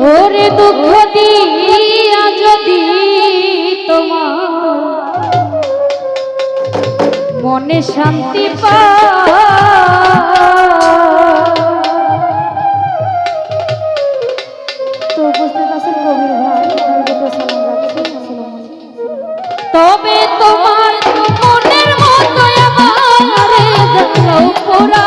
ওরে দুঃখ দিয়া যদি তোমার মনে শান্তি পা তবে তোমার মনের মতো আমার পুরা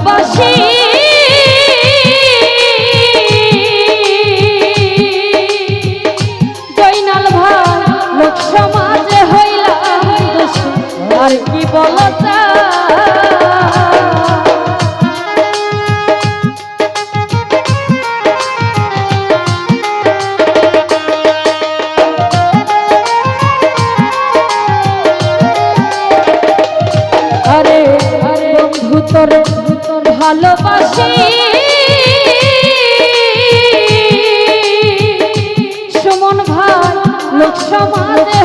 ভালোবাসি। জৈনাল ভাই লোক সমাজে হইলাম আর কি বলতা করে ভালোবাসি। সুমন ভাই লোক সমাজে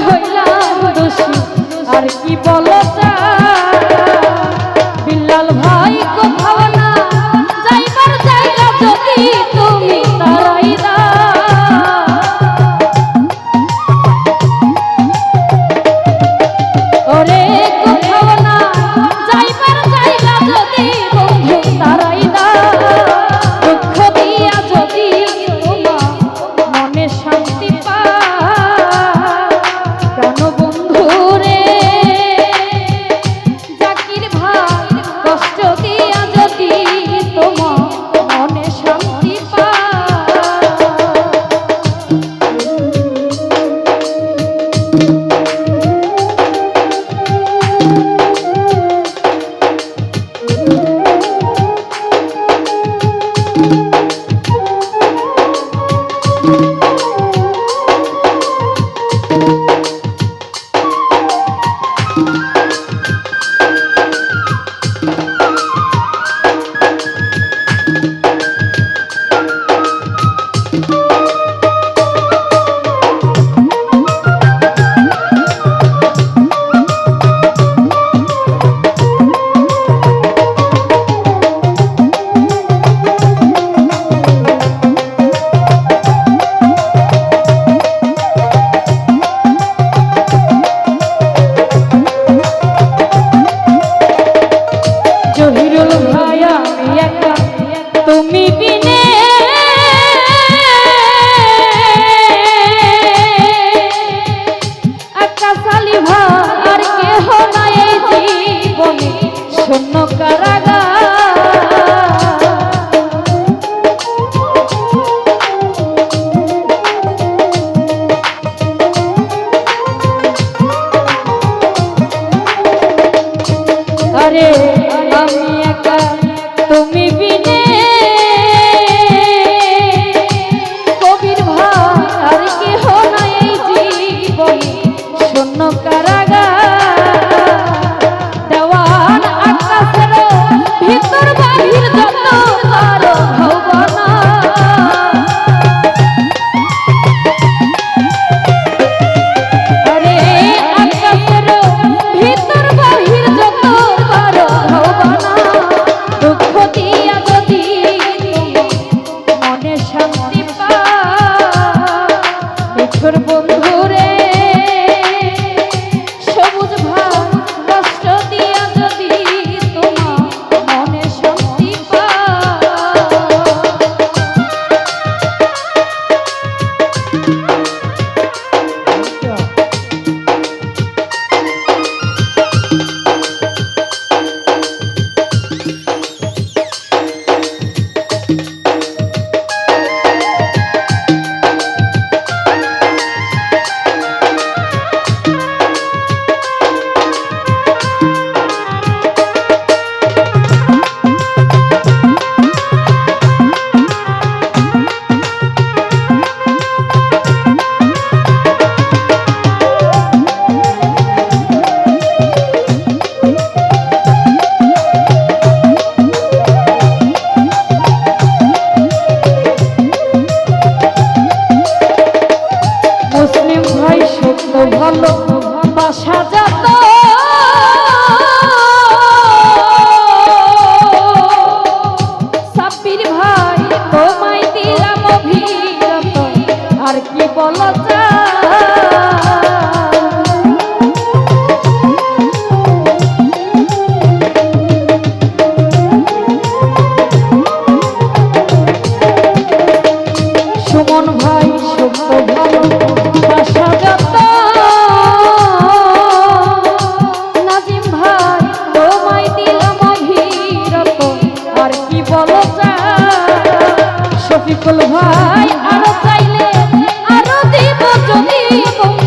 শূন্য কারাগার